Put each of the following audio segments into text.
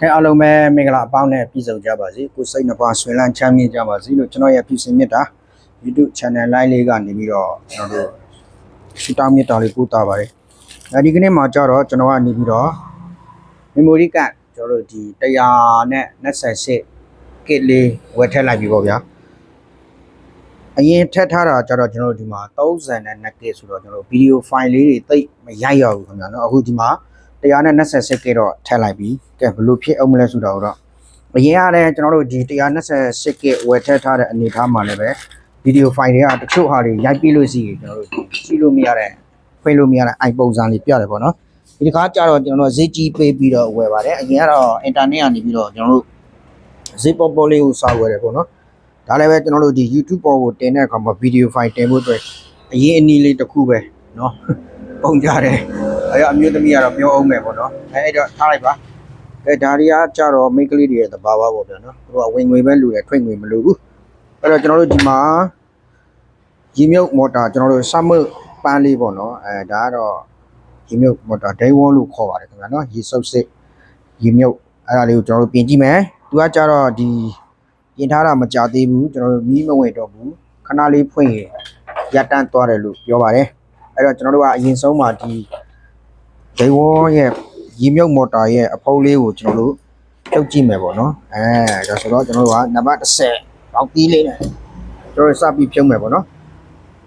ခဲအားလုံးပဲမင်္ဂလာအပေါင်းနဲ့ပြည့်စုံကြပါစေကိုစိတ်နှပါဆွေးလန်းချမ်းမြေ့ကြပါစေလို့ကျွန်တော်ရဲ့ပြည်စင်မြတ်တာ YouTube channel line လေးကနေပြီးတော့ကျွန်တော်တို့ရှင်းတောင်းမြတ်တာလေးပို့တာပါတယ်အဲဒီကနေ့မှာကြတော့ကျွန်တော်ကနေပြီးတော့ memory card ကျွန်တော်တို့ဒီ100နဲ့28 kit လေးဝယ်ထည့်လိုက်ပြီပေါ့ဗျာအရင်ထည့်ထားတာကြတော့ကျွန်တော်တို့ဒီမှာ32 kit ဆိုတော့ကျွန်တော်တို့ video file လေးတွေတိတ်မရိုက်ရဘူးခင်ဗျာနော်အခုဒီမှာ 128ကတော့ထည့်လိုက်ပြီကဲဘလို့ဖြစ်အောင်မလဲဆိုတော့အရင်ကလည်းကျွန်တော်တို့ဒီ128ကဝယ်ထည့်ထားတဲ့အနေထားမှာလည်းပဲဗီဒီယိုဖိုင်တွေကတချို့ဟာတွေရိုက်ပြလို့ရှိရင်ကျွန်တော်တို့ကြည့်လို့မရတဲ့ဖွင့်လို့မရတဲ့အိုင်ပုံစံလေးပြတယ်ပေါ့နော်ဒီတစ်ခါကျတော့ကျွန်တော်တို့ဈေးကြီးပေးပြီးတော့ဝယ်ပါတယ်အရင်ကတော့အင်တာနက်ကနေပြီးတော့ကျွန်တော်တို့ဈေးပေါ်ပေါ်လေးကိုစာဝယ်တယ်ပေါ့နော်ဒါလည်းပဲကျွန်တော်တို့ဒီ YouTube ပေါ်ကိုတင်တဲ့အခါမှာဗီဒီယိုဖိုင်တင်ဖို့အတွက်အရင်အနည်းလေးတစ်ခုပဲနော် ပုံကြတယ်အဲ့တော့အမျိုးသမီးကတော့ပြောအောင်မယ်ပေါ့နော်အဲ့အဲ့တော့ထားလိုက်ပါအဲဒါတွေကကြတော့မိန်းကလေးတွေရဲ့သဘာဝပေါ့ဗျာနော်သူကဝင်ငွေပဲလူတယ်ထွက်ငွေမလူဘူးအဲ့တော့ကျွန်တော်တို့ဒီမှာရေမြုပ်မော်တာကျွန်တော်တို့စမပန်းလေးပေါ့နော်အဲဒါကတော့ရေမြုပ်မော်တာဒိုင်းဝေါလို့ခေါ်ပါတယ်ခင်ဗျာနော်ရေစုပ်စစ်ရေမြုပ်အဲ့ဒါလေးကိုကျွန်တော်တို့ပြင်ကြည့်မယ်သူကကြတော့ဒီပြင်ထားတာမကြသေးဘူးကျွန်တော်တို့မီးမဝင်တော့ဘူးခဏလေးဖွင့်ရင်ရပ်တန့်သွားတယ်လို့ပြောပါတယ် အဲ့တော့ကျွန်တော်တို့ကအရင်ဆုံးမှာဒီဒိုင်ဝေါ်ရဲ့ရေမြုပ်မော်တာရဲ့အဖုံးလေးကိုကျွန်တော်တို့တုတ်ကြည့်မယ်ပေါ့နော်အဲဒါဆိုတော့ကျွန်တော်တို့ကနံပါတ်30ပေါက်တီးလေးနဲ့ကျွန်တော်စပြီးဖြုံးမယ်ပေါ့နော်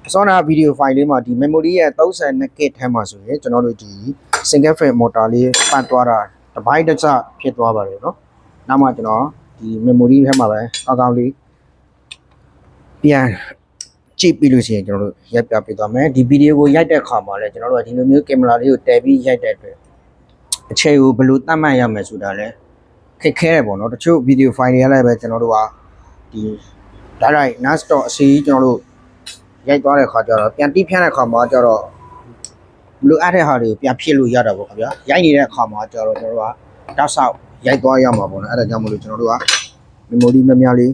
အစောနာဗီဒီယိုဖိုင်လေးမှာဒီ memory ရဲ့32 GB ထဲမှာဆိုရင်ကျွန်တော်တို့ဒီ single frame motor လေးပတ်သွားတာတပိုင်းတစ်စဖြစ်သွားပါတယ်နော်နောက်မှကျွန်တော်ဒီ memory ထဲမှာပဲကောင်းကောင်းလေးပြန် ကြည့်ပြီးလို့ရှိရင်ကျွန်တော်တို့ရိုက်ပြပေးသွားမယ်ဒီဗီဒီယိုကိုရိုက်တဲ့အခါမှာလည်းကျွန်တော်တို့ကဒီလိုမျိုးကင်မရာလေးကိုတည်ပြီးရိုက်တဲ့အတွက်အချိန်ကိုဘယ်လိုသတ်မှတ်ရမယ်ဆိုတာလည်းခက်ခဲတယ်ပေါ့နော်တချို့ဗီဒီယိုဖိုင်တွေကလည်းပဲကျွန်တော်တို့ကဒီ direct NAS တော့အစီကျွန်တော်တို့ရိုက်သွားတဲ့ခါကျတော့ပြန်တီးဖြန်းတဲ့ခါမှာကျတော့ဘလို့အဲ့တဲ့ဟာတွေကိုပြန်ဖြစ်လို့ရတာပေါ့ခင်ဗျာရိုက်နေတဲ့အခါမှာကျတော့ကျွန်တော်တို့ကတောက်ဆောက်ရိုက်သွားရမှာပေါ့နော်အဲ့ဒါကြောင့်မလို့ကျွန်တော်တို့က memory များများလေး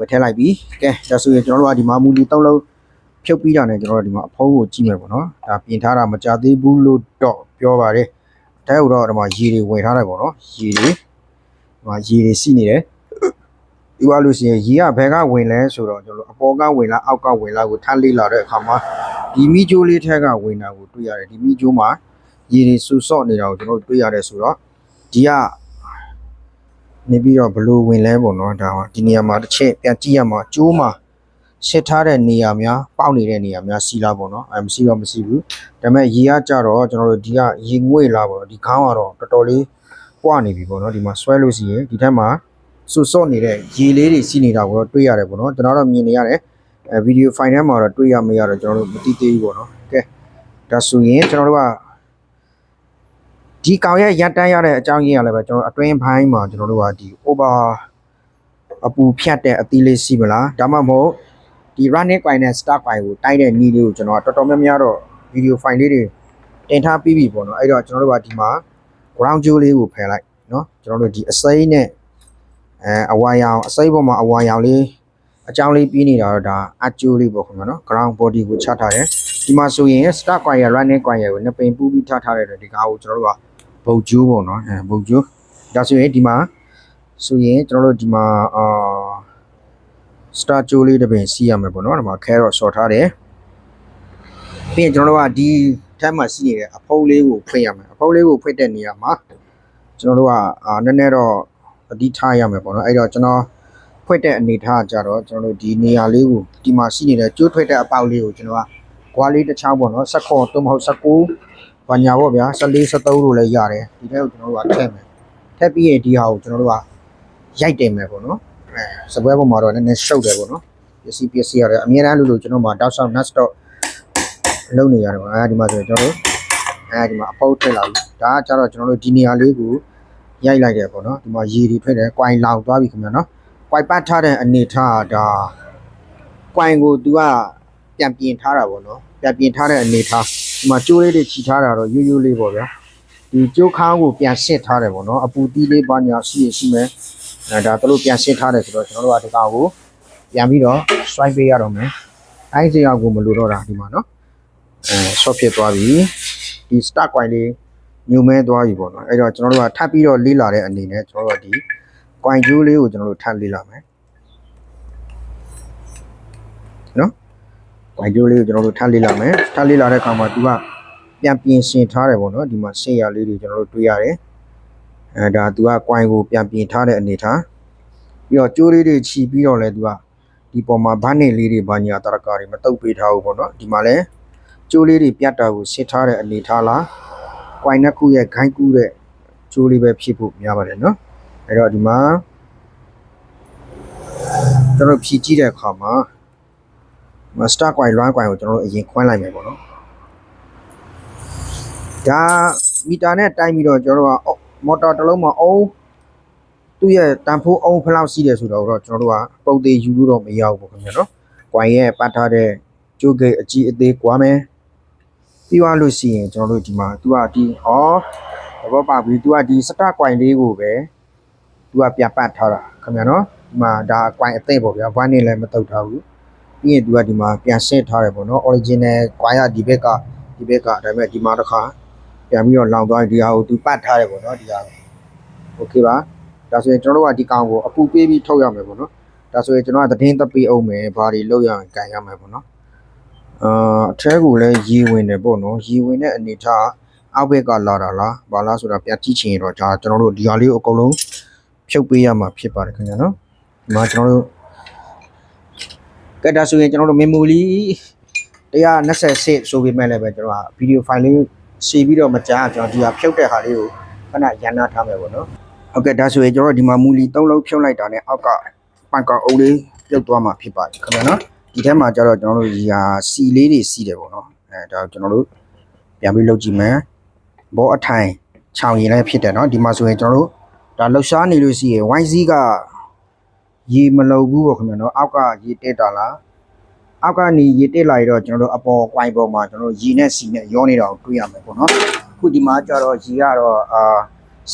ဝယ်ထည့်လိုက်ပြီကဲဒါဆိုရင်ကျွန်တော်တို့ကဒီမှာမူလီ၃လုံးဖြုတ်ပြီးတာနဲ့ကျွန်တော်တို့ဒီမှာအဖုံးကိုကြည့်မယ်ပေါ့နော်ဒါပြင်ထားတာမကြသေးဘူးလို့တော့ပြောပါတယ်အဲဟိုတော့ဒီမှာရေတွေဝင်ထားတယ်ပေါ့နော်ရေတွေဒီမှာရေတွေစီးနေတယ်ဒီကလို့ရှိရင်ရေကဘယ်ကဝင်လဲဆိုတော့ကျွန်တော်အပေါ်ကဝင်လားအောက်ကဝင်လားကိုထမ်းလေးလာတဲ့အခါမှာဒီမီဂျိုးလေးထက်ကဝင်တာကိုတွေ့ရတယ်ဒီမီဂျိုးမှာရေတွေဆူဆော့နေတာကိုကျွန်တော်တို့တွေ့ရတယ်ဆိုတော့ဒီက နေပြီးတော့ဘလို့ဝင်လဲပေါ့နော်ဒါကဒီနေရာမှာတစ်ချက်ပြန်ကြည့်ရမှာကျိုးမှာရှစ်ထားတဲ့နေရာများပေါက်နေတဲ့နေရာများစီလာပေါ့နော်အဲမရှိတော့မရှိဘူးဒါပေမဲ့ရေကကြတော့ကျွန်တော်တို့ဒီကရေငွေ့လာပေါ့နော်ဒီခေါင်းကတော့တော်တော်လေးပွားနေပြီပေါ့နော်ဒီမှာဆွဲလို့ရှိရင်ဒီထက်မှာဆူဆော့နေတဲ့ရေလေးတွေစီးနေတာကိုတော့တွေ့ရတယ်ပေါ့နော်ကျွန်တော်တော့မြင်နေရတယ်အဲဗီဒီယိုဖိုင်ထဲမှာတော့တွေ့ရမရတော့ကျွန်တော်တို့မသိသေးဘူးပေါ့နော်ကဲဒါဆိုရင်ကျွန်တော်တို့က ဒီကောင်ရဲ့ရပ်တန်းရတဲ့အကြောင်းရင်းရလည်းပဲကျွန်တော်အတွင်းဘိုင်းမှာကျွန်တော်တို့ကဒီ over အပူဖြတ်တဲ့အသီးလေးစီးမလားဒါမှမဟုတ်ဒီ running coin နဲ့ start coin ကိုတိုက်တဲ့နည်းလေးကိုကျွန်တော်ကတော်တော်များများတော့ဗီဒီယိုဖိုင်လေးတွေတင်ထားပြီးပြီပေါ့နော်အဲ့တော့ကျွန်တော်တို့ကဒီမှာ ground jewel လေးကိုဖယ်လိုက်နော်ကျွန်တော်တို့ဒီအစိမ်းနဲ့အဲအဝါရောင်အစိမ့်ပေါ်မှာအဝါရောင်လေးအကြောင်းလေးပြီးနေတာတော့ဒါအကျိုးလေးပေါ့ခင်ဗျာနော် ground body ကိုချထားတယ်ဒီမှာဆိုရင် start coin ရ running coin ရကိုနှစ်ပင်ပူးပြီးထားထားတဲ့ဒီကားကိုကျွန်တော်တို့က ဘုတ်ကျိုးပေါ့နော်အဲဘုတ်ကျိုးဒါဆိုရင်ဒီမှာဆိုရင်ကျွန်တော်တို့ဒီမှာအာ star ကျိုးလေးတစ်ပင်စီးရမယ်ပေါ့နော်ဒီမှာ carrot ဆော်ထားတယ်ပြီးရင်ကျွန်တော်တို့ကဒီထက်မှစီးနေတဲ့အဖုံးလေးကိုဖွင့်ရမယ်အဖုံးလေးကိုဖွင့်တဲ့နေရာမှာကျွန်တော်တို့ကအာနည်းနည်းတော့အတိထားရမယ်ပေါ့နော်အဲ့တော့ကျွန်တော်ဖွက်တဲ့အနေထားကြတော့ကျွန်တော်တို့ဒီနေရာလေးကိုဒီမှာရှိနေတဲ့ကျိုးထွက်တဲ့အပေါက်လေးကိုကျွန်တော်ကကွာလေးတစ်ချောင်းပေါ့နော်16သို့မဟုတ်19 ဘာညာပေါ့ဗျာ14 13လို့လည်းရတယ်ဒီထဲကိုကျွန်တော်တို့ကထည့်မယ်ထည့်ပြီးရင်ဒီဟာကိုကျွန်တော်တို့ကရိုက်တင်မယ်ပေါ့နော်အဲစပွဲပေါ်မှာတော့နည်းနည်းရှုပ်တယ်ပေါ့နော်ပစ္စည်းပစ္စည်းရတယ်အများအားလို့လို့ကျွန်တော်မှာတောက်ဆောက် nut stop လုပ်နေရတယ်ပေါ့အဲဒီမှာဆိုရင်ကျွန်တော်တို့အဲဒီမှာအပုတ်ထည့်လာပြီဒါကကျတော့ကျွန်တော်တို့ဒီနေရာလေးကိုရိုက်လိုက်တယ်ပေါ့နော်ဒီမှာရေတွေထွက်တယ်ကွိုင်လောင်သွားပြီခင်ဗျာနော်ကွိုင်ပတ်ထားတဲ့အနေထားဒါကွိုင်ကို तू ကပြန်ပြင်ထားတာပေါ့နော်ပြန်ပြင်ထားတဲ့အနေထား ဒီမှာကျိုးလေးတွေခြိထားတာတော့ရိုးရိုးလေးပေါ့ဗျာဒီကျိုးခါးကိုပြန်ဆစ်ထားတယ်ပေါ့နော်အပူတီးလေးပါညာရှိရရှိမယ်အဲဒါတို့လို့ပြန်ဆစ်ထားတယ်ဆိုတော့ကျွန်တော်တို့ကဒီကောင်ကိုပြန်ပြီးတော့ swipe ပေးရတော့မယ်အဲစရာကိုမလိုတော့တာဒီမှာနော်အဲ short ဖြစ်သွားပြီဒီ start coin လေးညုံမဲသွားပြီပေါ့နော်အဲ့တော့ကျွန်တော်တို့ကထပ်ပြီးတော့လေးလာတဲ့အနေနဲ့ကျွန်တော်တို့ကဒီကွိုင်ကျိုးလေးကိုကျွန်တော်တို့ထပ်လေးလာမယ်နော် ကွိုင်ကျိုးလေးကိုကျွန်တော်တို့ထပ်လေးလာမယ်ထပ်လေးလာတဲ့အခါမှာသူကပြန်ပြင်ဆင်ထားတယ်ပေါ့နော်ဒီမှာဆင်ရလေးတွေကျွန်တော်တို့တွေ့ရတယ်အဲဒါသူကကွိုင်ကိုပြန်ပြင်ထားတဲ့အနေထားပြီးတော့ကျိုးလေးတွေခြီးပြီးတော့လဲသူကဒီပေါ်မှာဗန်းနေလေးတွေဘာညာတရကာတွေမတုပ်ပေးထားဘူးပေါ့နော်ဒီမှာလဲကျိုးလေးတွေပြတ်တာကိုဆစ်ထားတဲ့အနေထားလားကွိုင်နှစ်ခုရဲ့ခိုင်းကူးတဲ့ကျိုးလေးပဲဖြစ်ဖို့များပါတယ်နော်အဲ့တော့ဒီမှာကျွန်တော်ဖြည့်ကြည့်တဲ့အခါမှာ မစတာကွိုင်လွမ်းကွိုင်ကိုကျွန်တော်တို့အရင်ခွန်းလိုက်မယ်ပေါ့နော်ဒါမီတာနဲ့တိုင်းပြီးတော့ကျွန်တော်တို့ကမော်တာတစ်လုံးမှာအုံးသူ့ရဲ့တန်ဖိုးအုံးဖလောက်စီးတယ်ဆိုတော့ကျွန်တော်တို့ကပုံသေးယူလို့တော့မရဘူးပေါ့ခင်ဗျာနော်ကွိုင်ရဲ့ပတ်ထားတဲ့ကျိုးဂိတ်အကြီးအသေးကွာမယ် ပြီးသွားလို့ရှိရင်ကျွန်တော်တို့ဒီမှာ तू ကဒီဩဘောပါပြီ तू ကဒီစတကွိုင်လေးကိုပဲ तू ကပြပတ်ထားတာခင်ဗျာနော်ဒီမှာဒါကွိုင်အသိပေါ့ဗျာဘိုင်းနေလည်းမတုတ်ထားဘူး ပြီးရင်သူကဒီမှာပြန်ဆင့်ထားတယ်ပေါ့နော် original wire ဒီဘက်ကဒီဘက်ကဒါပေမဲ့ဒီမှာတစ်ခါပြန်ပြီးတော့လောင်သွားဒီဟာကိုသူပတ်ထားတယ်ပေါ့နော်ဒီဟာကို okay ပါဒါဆိုရင်ကျွန်တော်တို့ကဒီကောင်ကိုအပူပေးပြီးထုတ်ရမယ်ပေါ့နော်ဒါဆိုရင်ကျွန်တော်ကသတင်းသက်ပေးအောင်မယ်ဘာတွေလုပ်ရအောင်ကန်ရမယ်ပေါ့နော်အာအထဲကိုလည်းရေဝင်တယ်ပေါ့နော်ရေဝင်တဲ့အနေထားအောက်ဘက်ကလာတာလားဘာလားဆိုတာပြန်ကြည့်ချင်ရတော့ဒါကျွန်တော်တို့ဒီဟာလေးကိုအကုန်လုံးဖြုတ်ပေးရမှာဖြစ်ပါတယ်ခင်ဗျာနော်ဒီမှာကျွန်တော်တို့ ကဲဒါဆိုရင်ကျွန်တော်တို့ memory 128ဆိုပေမဲ့လည်းပဲကျွန်တော်က video file လေးရှင်းပြီးတော့မကြားကျွန်တော်ဒီဟာဖြုတ်တဲ့ဟာလေးကိုခဏရန်နာထားမယ်ပေါ့နော်ဟုတ်ကဲ့ဒါဆိုရင်ကျွန်တော်တို့ဒီမှာမူလီ၃လုံးဖြုတ်လိုက်တာနဲ့အောက်ကပန်ကောင်အုပ်လေးပြုတ်သွားမှာဖြစ်ပါတယ်ခင်ဗျာနော်ဒီထဲမှာကျတော့ကျွန်တော်တို့ရာစီလေးတွေစီးတယ်ပေါ့နော်အဲဒါကျွန်တော်တို့ပြန်ပြီးလုပ်ကြည့်မယ်ဘောအထိုင်ခြောင်ရင်လည်းဖြစ်တယ်နော်ဒီမှာဆိုရင်ကျွန်တော်တို့ဒါလှူရှားနေလို့ရှိရင် YZ က ရေမလုံဘူးပေါ့ခင်ဗျာနော်အောက်ကရေတက်တာလားအောက်ကနေရေတက်လာရတော့ကျွန်တော်တို့အပေါ်ကွိုင်းပေါ်မှာကျွန်တော်ရေနဲ့စီနဲ့ရောနေတာကိုတွေ့ရမယ်ပေါ့နော်အခုဒီမှာကျတော့ရေကတော့အာ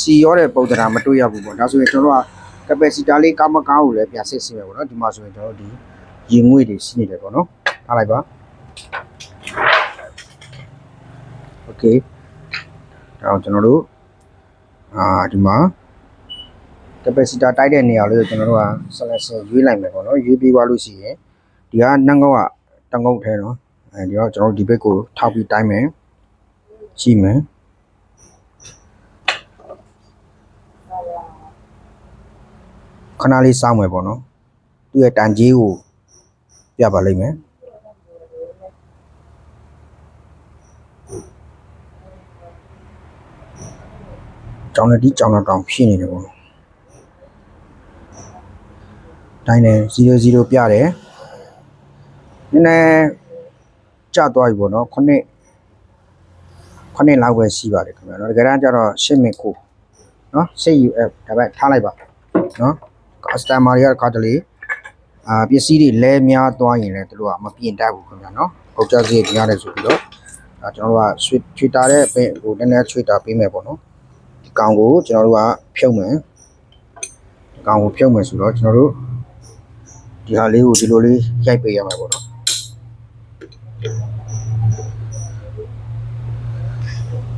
စီရောတဲ့ပုံသဏ္ဍာန်မတွေ့ရဘူးပေါ့ဒါဆိုရင်ကျွန်တော်က capacitor လေးကောင်းမကောင်းကိုလည်းပြန်စစ်စစ်မယ်ပေါ့နော်ဒီမှာဆိုရင်ကျွန်တော်တို့ဒီရေငွေ့တွေရှိနေတယ်ပေါ့နော်ထားလိုက်ပါ okay ဒါအောင်ကျွန်တော်တို့အာဒီမှာ capacitor တိုက်တဲ့နေရာလေးကိုကျွန်တော်တို့က selection ရွေးလိုက်မယ်ပေါ့နော်ရွေးပြီးသွားလို့ရှိရင်ဒီကနှငုံကတငုံထဲနော်အဲဒီတော့ကျွန်တော်တို့ဒီဘက်ကိုထောက်ပြီးတိုင်းမယ်ကြည့်မယ်ခဏလေးစောင့်မယ်ပေါ့နော်သူ့ရဲ့တန်ကြီးကိုပြပါလိမ့်မယ်ကြောင်လက်ဒီကြောင်လက်တောင်ဖြစ်နေတယ်ပေါ့ တိုင်းနေ00ပြတယ်နည်းနည်းကျသွားပြီပေါ့နော်ခုနှစ်ခုနှစ်လောက်ပဲရှိပါတယ်ခင်ဗျာနော်တကယ်တမ်းကျတော့8မိနစ်ကိုနော် CUF ဒါပဲထားလိုက်ပါနော် customer တွေကခါတလေအာပစ္စည်းတွေလဲများသွားရင်လည်းတို့ကမပြင်တတ်ဘူးခင်ဗျာနော်။ဟုတ်ကြစေများတယ်ဆိုပြီးတော့ဒါကျွန်တော်တို့ကဆွေချွေတာတဲ့ပဲဟိုနည်းနည်းချွေတာပေးမယ်ပေါ့နော်။ဒီကောင်ကိုကျွန်တော်တို့ကဖြုတ်မယ်။ဒီကောင်ကိုဖြုတ်မယ်ဆိုတော့ကျွန်တော်တို့ ဒီဟာလေးကိုဒီလိုလေးရိုက်ပေးရမှာပေါ့နော်။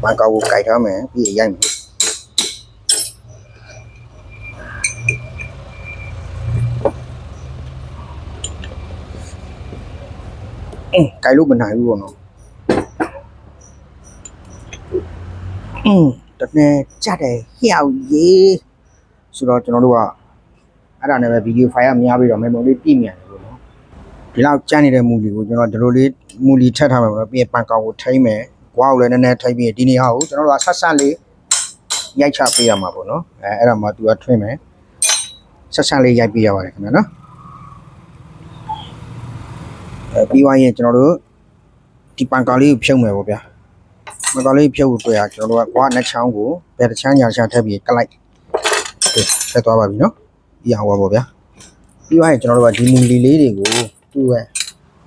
ဘန်ကောင်ကိုကြိုက်ထားမယ်ပြီးရင်ရိုက်မယ်အင်းကြိုက်လို့မနိုင်ဘူးပေါ့နော်အင်းတကယ်ကြတယ်ဟျောက်ရေးဆိုတော့ကျွန်တော်တို့က အဲ့ဒါနဲ့ပဲ video file များပြီးတော့ memory ပြည့်မြန်တယ်ပေါ့နော်ဒီလောက်ကြမ်းနေတဲ့ movie ကိုကျွန်တော်ဒီလိုလေး movie ထပ်ထားမှာပေါ့ပြီးရင်ပန်ကောင်ကိုထိမ့်မယ်ကွာကိုလည်းနည်းနည်းထိမ့်ပြီးရင်ဒီနေရာကိုကျွန်တော်တို့ကဆက်ဆက်လေးရိုက်ချပေးရမှာပေါ့နော်အဲအဲ့ဒါမှသူကထွင်းမယ်ဆက်ဆက်လေးရိုက်ပေးရပါတယ်ခင်ဗျာနော်အဲပြီးွားရင်ကျွန်တော်တို့ဒီပန်ကောင်လေးကိုဖြုတ်မယ်ပေါ့ဗျာမတော်လေးဖြုတ်တွေ့ရကျွန်တော်တို့ကကွာနှချောင်းကိုဘယ်တစ်ချမ်းညာချထပ်ပြီးကလိုက်ဆက်သွားပါပြီနော် ပြီးအောင်ပါပေါ့ဗျာပြီးသွားရင်ကျွန်တော်တို့ကဒီမူလီလေးတွေကိုသူ့ရဲ့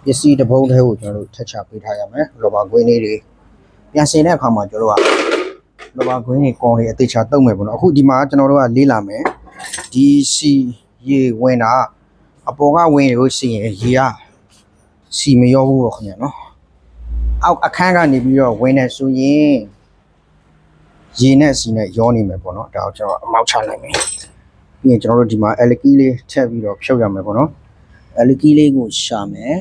ပစ္စည်းတစ်ပုံးထဲကိုကျွန်တော်တို့ထက်ချပေးထားရမယ်လောဘာကွင်းလေးတွေပြန်ဆင်တဲ့အခါမှာကျွန်တော်တို့ကလောဘာကွင်းတွေကောင်းတွေအသေးချာတုံးမယ်ပေါ့နော်အခုဒီမှာကျွန်တော်တို့ကလေးလာမယ်ဒီစီရေဝင်တာအပေါ်ကဝင်လို့ရှိရင်ရေကစီမရောဘူးပေါ့ခင်ဗျာနော်အောက်အခန်းကနေပြီးတော့ဝင်နေဆိုရင်ရေနဲ့စီနဲ့ရောနေမယ်ပေါ့နော်ဒါကိုကျွန်တော်အမောက်ချလိုက်မယ် ပြီးရင်ကျွန်တော်တို့ဒီမှာအလကီလေးထည့်ပြီးတော့ဖြုတ်ရမယ်ပေါ့နော်အလကီလေးကိုရှာမယ်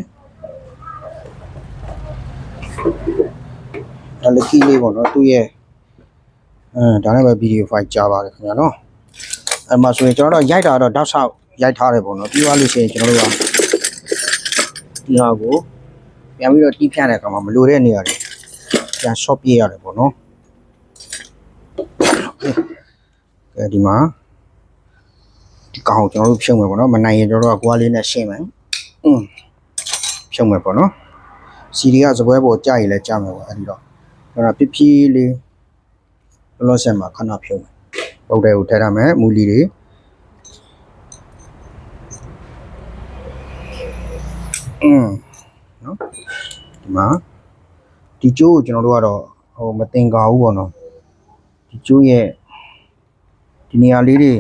အလကီလေးပေါ့နော်သူ့ရဲ့အဲဒါနဲ့ပဲဗီဒီယိုဖိုင်ကြားပါတယ်ခင်ဗျာနော်အဲ့မှာဆိုရင်ကျွန်တော်တို့ရိုက်တာတော့တောက်ဆောက်ရိုက်ထားတယ်ပေါ့နော်ပြီးသွားလို့ရှိရင်ကျွန်တော်တို့ကဒီဟာကိုပြန်ပြီးတော့တီးဖြန့်တဲ့အခါမှာမလိုတဲ့နေရာတွေပြန် short ပြရတယ်ပေါ့နော်ကဲဒီမှာ ဒီကောင်ကိုကျွန်တော်တို့ဖြုတ်မယ်ပေါ့နော်မနိုင်ရင်ကျွန်တော်တို့ကကွာလေးနဲ့ရှင်းမယ်အင်းဖြုတ်မယ်ပေါ့နော်စီဒီကစပွဲပေါ်ကြာရင်လည်းကြာမယ်ပေါ့အဲ့ဒီတော့ကျွန်တော်ပြပြလေးလောလောဆယ်မှာခဏဖြုတ်မယ်ပုတ်တယ်ကိုထည့်ထားမယ်မူလီတွေအင်းနော်ဒီမှာဒီကျိုးကိုကျွန်တော်တို့ကတော့ဟိုမတင်ကာဘူးပေါ့နော်ဒီကျိုးရဲ့ဒီနေရာလေးတွေ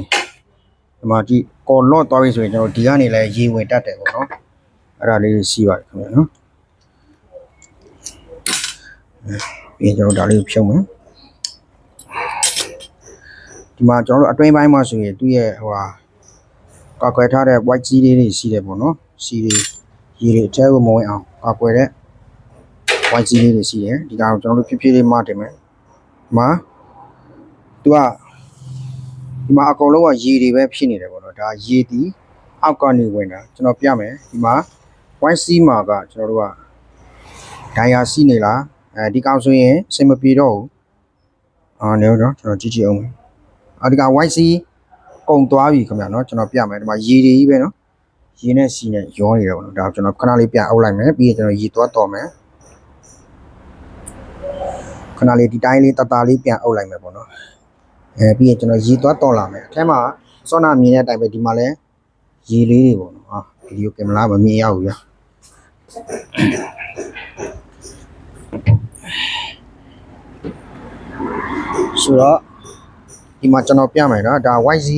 ဒီမှာဒီကော်လော့သွားပြီဆိုရင်ကျွန်တော်ဒီကနေလည်းရေဝင်တတ်တယ်ပေါ့နော်အဲ့ဒါလေးစီးပါတယ်ခင်ဗျာနော်ပြီးရင်ကျွန်တော်ဒါလေးကိုဖြုံးမယ်ဒီမှာကျွန်တော်တို့အတွင်းပိုင်းမှာဆိုရင်သူ့ရဲ့ဟိုဟာကာကွယ်ထားတဲ့ white ကြီးလေးတွေရှိတယ်ပေါ့နော်စီတွေရေတွေအထဲကိုမဝင်အောင်ကာကွယ်တဲ့ white ကြီးလေးတွေရှိတယ်ဒီကောင်ကျွန်တော်တို့ဖြည်းဖြည်းလေးမတင်မယ်ဒီမှာသူက ဒီမှာအကုန်လုံးကရေတွေပဲဖြစ်နေတယ်ပေါ့နော်ဒါရေတီအောက်ကနေဝင်တာကျွန်တော်ပြမယ်ဒီမှာ 1C မှာကကျွန်တော်တို့ကဒိုင်ယာစီးနေလားအဲဒီကောင်ဆိုရင်အစင်မပြေတော့ဘူးအာနေတော့ကျွန်တော်ကြည့်ကြည့်အောင်မယ်အာဒီကောင် YC ကုန်သွားပြီခင်ဗျာနော်ကျွန်တော်ပြမယ်ဒီမှာရေတွေကြီးပဲနော်ရေနဲ့စီနဲ့ရောနေတယ်ပေါ့နော်ဒါကျွန်တော်ခဏလေးပြန်အုပ်လိုက်မယ်ပြီးရင်ကျွန်တော်ရေသွားတော်မယ်ခဏလေးဒီတိုင်းလေးတတလေးပြန်အုပ်လိုက်မယ်ပေါ့နော် အဲပြီးရင်ကျွန်တော်ရေသွားတော်လာမယ်အထက်မှာစောနာမြင်တဲ့အတိုင်းပဲဒီမှာလည်းရေလေးတွေပေါ့နော်ဟာဗီဒီယိုကင်မရာမမြင်ရဘူးဗျာဆိုတော့ဒီမှာကျွန်တော်ပြမယ်နော်ဒါ YZ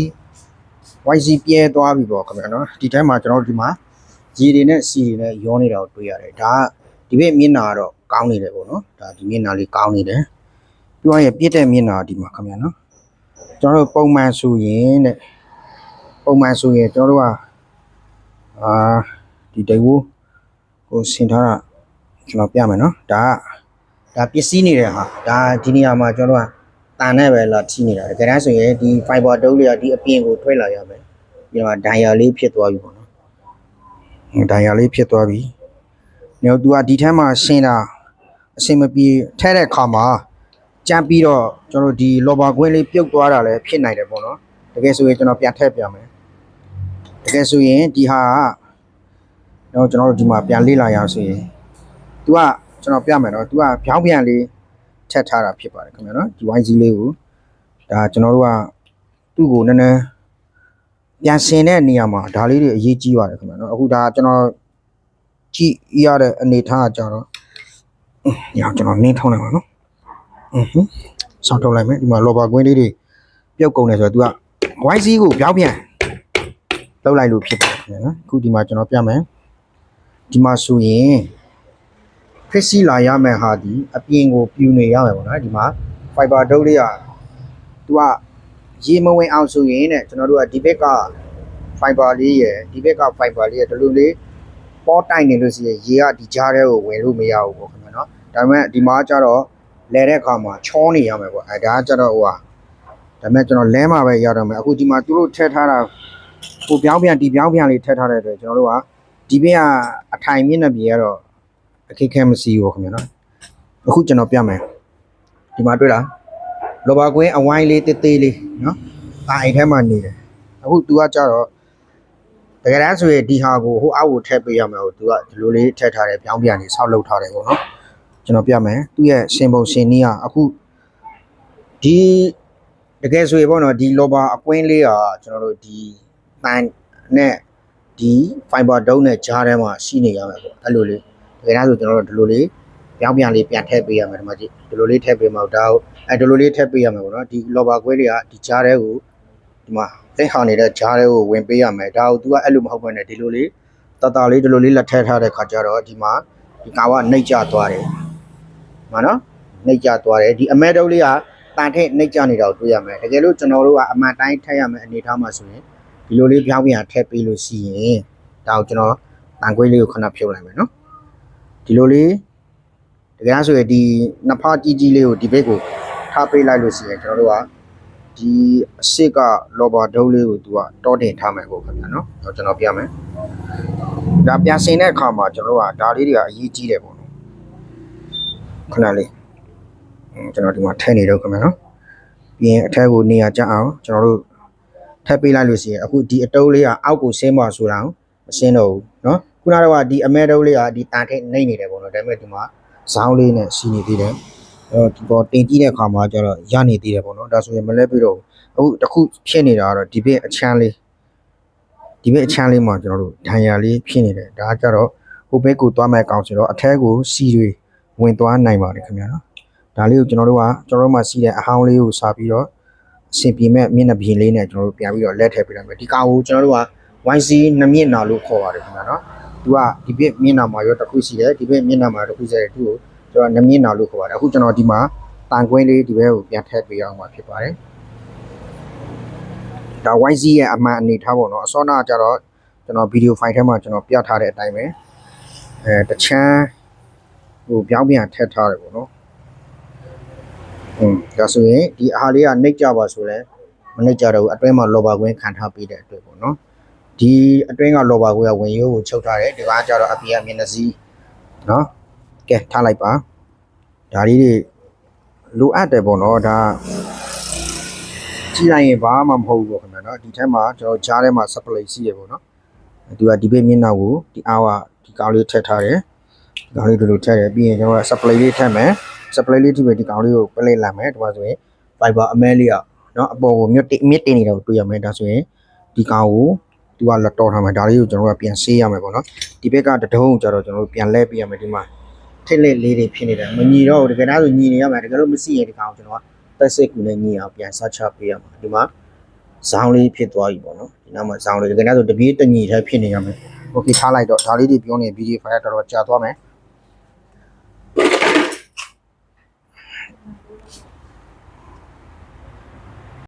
YZ ပြဲသွားပြီပေါ့ခင်ဗျာနော်ဒီတိုင်းမှာကျွန်တော်တို့ဒီမှာရေတွေနဲ့စီတွေနဲ့ရောနေတာကိုတွေ့ရတယ်ဒါကဒီဘက်မျက်နှာကတော့ကောင်းနေတယ်ပေါ့နော်ဒါဒီမျက်နှာလေးကောင်းနေတယ်ပြောရရင်ပြည့်တဲ့မျက်နှာဒီမှာခင်ဗျာနော် ကျွန်တော်တို့ပုံမှန်ဆိုရင်တဲ့ပုံမှန်ဆိုရင်ကျွန်တော်တို့ကအာဒီတိတ်ကိုကိုဆင်ထားတာကျွန်တော်ပြမယ်နော်ဒါကဒါပစ္စည်းနေတဲ့ဟာဒါဒီနေရာမှာကျွန်တော်တို့ကတန်နဲ့ပဲလာထိနေတာတကယ်တမ်းဆိုရင်ဒီ fiber တုံးလေးကဒီအပြင်ကိုထွက်လာရမယ်ဒီမှာဒိုင်ယာလေးဖြစ်သွားပြီပေါ့နော်ဒိုင်ယာလေးဖြစ်သွားပြီနေတော့ तू ကဒီထဲမှာရှင်းတာအစင်မပြေထဲတဲ့ခါမှာ ကြမ်းပြီးတော့ကျွန်တော်ဒီ lover ခွင်းလေးပြုတ်သွားတာလည်းဖြစ်နိုင်တယ်ပေါ့နော်တကယ်ဆိုရင်ကျွန်တော်ပြန်ထည့်ပြန်မယ်တကယ်ဆိုရင်ဒီဟာကတော့ကျွန်တော်တို့ဒီမှာပြန်လေ့လာရအောင်ဆိုရင် तू ကကျွန်တော်ပြမယ်နော် तू ကဖြောင်းပြန်လေးထက်ထားတာဖြစ်ပါတယ်ခင်ဗျာနော်ဒီ YG လေးကိုဒါကျွန်တော်တို့ကသူ့ကိုနည်းနည်းပြန်ဆင်တဲ့နေရာမှာဒါလေးတွေအရေးကြီးပါတယ်ခင်ဗျာနော်အခုဒါကျွန်တော်ကြည့်ရတဲ့အနေထားအကြောင်းတော့ညောင်ကျွန်တော်နင်းထုံးလိုက်ပါနော် ဆောင်းထုတ်လိုက်မယ်ဒီမှာလော်ဘာကွင်းလေးတွေပြုတ်ကုန်တယ်ဆိုတော့ तू က YC ကိုပြောင်းပြန်လောက်လိုက်လို့ဖြစ်တယ်နော်အခုဒီမှာကျွန်တော်ပြမယ်ဒီမှာဆိုရင်ဖက်စီလာရမယ်ဟာဒီအပြင်ကိုပြူနေရမယ်ပေါ့နော်ဒီမှာ fiber ဒုတ်လေးက तू ကရေမဝင်အောင်ဆိုရင်တဲ့ကျွန်တော်တို့ကဒီဘက်က fiber လေးရယ်ဒီဘက်က fiber လေးရယ်ဒီလိုလေးပေါ်တိုင်နေလို့ရှိရင်ရေကဒီကြားထဲကိုဝင်လို့မရဘူးပေါ့ခင်ဗျာနော်ဒါပေမဲ့ဒီမှာကျတော့ လဲတဲ့အခါမှာချောနေရမယ်ပေါ့အဲဒါကကျတော့ဟိုဟာဒါပေမဲ့ကျွန်တော်လဲမှာပဲရတော့မယ်အခုဒီမှာသူတို့ထည့်ထားတာဟိုပြောင်းပြန်ဒီပြောင်းပြန်လေးထည့်ထားတဲ့အတွက်ကျွန်တော်တို့ကဒီဘက်ကအထိုင်မျက်နှာပြေကတော့အခက်ခဲမရှိဘူးခင်ဗျာနော်အခုကျွန်တော်ပြမယ်ဒီမှာတွေ့လားလောဘာကွင်းအဝိုင်းလေးတေးသေးလေးနော်အာအိမ်ထဲမှာနေတယ်အခု तू ကကြတော့တကယ်တမ်းဆိုရင်ဒီဟာကိုဟိုအောက်ကိုထည့်ပေးရမယ်ဟို तू ကဒီလိုလေးထည့်ထားတယ်ပြောင်းပြန်လေးဆောက်လုပ်ထားတယ်ပေါ့နော် ကျွန်တော်ပြမယ်သူ့ရဲ့ရှင်ပုံရှင်နည်းကအခုဒီတကယ်ဆိုရင်ပေါ့နော်ဒီ loba အကွင်းလေးကကျွန်တော်တို့ဒီပန်နဲ့ဒီ fiber ဒုံးနဲ့ကြားထဲမှာရှိနေရမယ်ပေါ့အဲ့လိုလေးတကယ်တော့ဆိုကျွန်တော်တို့ဒီလိုလေးပြောင်းပြန်လေးပြန်ထည့်ပေးရမယ်ဒီမှာကြည့်ဒီလိုလေးထည့်ပေးမှဒါကိုအဲ့ဒီလိုလေးထည့်ပေးရမယ်ပေါ့နော်ဒီ loba ကွဲတွေကဒီကြားထဲကိုဒီမှာသိဟောင်နေတဲ့ကြားထဲကိုဝင်ပေးရမယ်ဒါကို तू ကအဲ့လိုမဟုတ်ဘဲနဲ့ဒီလိုလေးတတလေးဒီလိုလေးလက်ထည့်ထားတဲ့ခါကျတော့ဒီမှာဒီကောင်ကနှိပ်ကျသွားတယ် မှာနော်နှိပ်ကြသွားတယ်ဒီအမဲတုပ်လေးကတန်ထက်နှိပ်ကြနေတာကိုတွေ့ရမယ်တကယ်လို့ကျွန်တော်တို့ကအမှန်တိုင်းထည့်ရမယ်အနေထားမှာဆိုရင်ဒီလိုလေးပြောင်းပြန်ထည့်ပေးလို့ရှိရင်ဒါကိုကျွန်တော်တန်ခွေးလေးကိုခဏဖြုတ်လိုက်မယ်နော်ဒီလိုလေးတကယ်ဆိုရင်ဒီနှစ်ဖားကြီးကြီးလေးကိုဒီဘက်ကိုထားပေးလိုက်လို့ရှိရင်ကျွန်တော်တို့ကဒီအစ်စ်ကလောဘာဒုတ်လေးကိုသူကတောတင်ထားမယ်ပေါ့ခင်ဗျာနော်တော့ကျွန်တော်ပြမယ်ဒါပြန်ဆင်တဲ့အခါမှာကျွန်တော်တို့ကဒါလေးတွေကအရေးကြီးတယ်ပေါ့နော် ခဏလေးကျွန်တော်ဒီမှာထည့်နေတော့ခင်ဗျာနော်ပြီးရင်အထက်ကိုနေရာကျအောင်ကျွန်တော်တို့ထပ်ပေးလိုက်လို့ရှိရင်အခုဒီအတုံးလေးကအောက်ကိုဆင်းပါဆိုတာမဆင်းတော့ဘူးနော်ခုနတော့ကဒီအမဲတုံးလေးကဒီတန်ထိတ်နှိမ့်နေတယ်ပေါ့နော်ဒါပေမဲ့ဒီမှာဇောင်းလေးနဲ့စီနေသေးတယ်အဲတော့ဒီပေါ်တင်ကြည့်တဲ့အခါမှာကျတော့ရနေသေးတယ်ပေါ့နော်ဒါဆိုရင်မလဲပြတော့အခုတခုဖြစ်နေတာကတော့ဒီဘက်အချမ်းလေးဒီဘက်အချမ်းလေးမှာကျွန်တော်တို့ဒဏ်ရာလေးဖြစ်နေတယ်ဒါကကျတော့ဟိုဘက်ကိုသွားမဲ့ကောင်ဆိုတော့အထက်ကိုစီတွေ ဝင်သွားနိုင်ပါတယ်ခင်ဗျာနော်ဒါလေးကိုကျွန်တော်တို့ကကျွန်တော်တို့မှစီးတဲ့အဟောင်းလေးကိုစာပြီးတော့အဆင်ပြေမဲ့မျက်နှာပြင်လေးနဲ့ကျွန်တော်တို့ပြန်ပြီးတော့လက်ထည့်ပေးလိုက်မယ်ဒီကောင်ကိုကျွန်တော်တို့က YC နှစ်မျက်နှာလို့ခေါ်ပါတယ်ခင်ဗျာနော်သူကဒီဘက်မျက်နှာမှာရောတစ်ခုရှိတယ်ဒီဘက်မျက်နှာမှာတစ်ခုရှိတယ်သူ့ကိုကျွန်တော်နှစ်မျက်နှာလို့ခေါ်ပါတယ်အခုကျွန်တော်ဒီမှာတန်ကွင်းလေးဒီဘက်ကိုပြန်ထည့်ပေးအောင်မှာဖြစ်ပါတယ်ဒါ YC ရဲ့အမှန်အနေထားပေါ့နော်အစောနာကကျတော့ကျွန်တော်ဗီဒီယိုဖိုင်ထဲမှာကျွန်တော်ပြထားတဲ့အတိုင်းပဲအဲတချမ်း ဟိုပြောင်းပြန်ထည့်ထားတယ်ပေါ့နော်อืมဒါဆိုရင်ဒီအားလေးကနှိပ်ကြပါဆိုလဲမနှိပ်ကြတော့ဘူးအတွင်းမှာလော်ဘာကွင်းခံထားပေးတဲ့အတွက်ပေါ့နော်ဒီအတွင်းကလော်ဘာကွင်းကဝင်ရိုးကိုချုပ်ထားတယ်ဒီကကျတော့အပြင်ကမျက်နှာစည်းနော်ကဲထားလိုက်ပါဒါလေးတွေလိုအပ်တယ်ပေါ့နော်ဒါကြည့်လိုက်ရင်ဘာမှမဟုတ်ဘူးပေါ့ခင်ဗျာနော်ဒီထဲမှာကျွန်တော်ကြားထဲမှာ supply ရှိရပေါ့နော်ဒီကဒီဘက်မျက်နှာကိုဒီအားကဒီကောင်လေးထည့်ထားတယ်ဒီ ကောင်လေးဒီလိုထည့်တယ်ပြီးရင်ကျွန်တော်က supply လေးထည့်မယ် supply လေးထိပဲဒီကောင်လေးကိုပလိတ်လာမယ်ဒီမှာဆိုရင် fiber အမဲလေးอ่ะเนาะအပေါ်ကိုမြစ်မြစ်တင်နေတာကိုတွေ့ရမယ်ဒါဆိုရင်ဒီကောင်ကိုသူကလတော်ထားမယ်ဒါလေးကိုကျွန်တော်တို့ကပြန်ဆေးရမယ်ပေါ့နော်ဒီဘက်ကတဒုံးကိုကျတော့ကျွန်တော်တို့ပြန်လဲပေးရမယ်ဒီမှာထစ်လက်လေးတွေဖြစ်နေတယ်မညီတော့ဘူးတကယ်တော့ဆိုညီနေရမယ်တကယ်လို့မရှိရင်ဒီကောင်ကိုကျွန်တော်ကတက်စစ်ကူနဲ့ညီအောင်ပြန်ဆက်ချပေးရမှာဒီမှာဇောင်းလေးဖြစ်သွားပြီပေါ့နော်ဒီနောက်မှာဇောင်းလေးတကယ်တော့ဆိုတပြေးတညီထဲဖြစ်နေရမယ် copy ထားလိုက်တော့ဒါလေးတွေပြောနေ video file တော်တော်ကြာသွားမယ်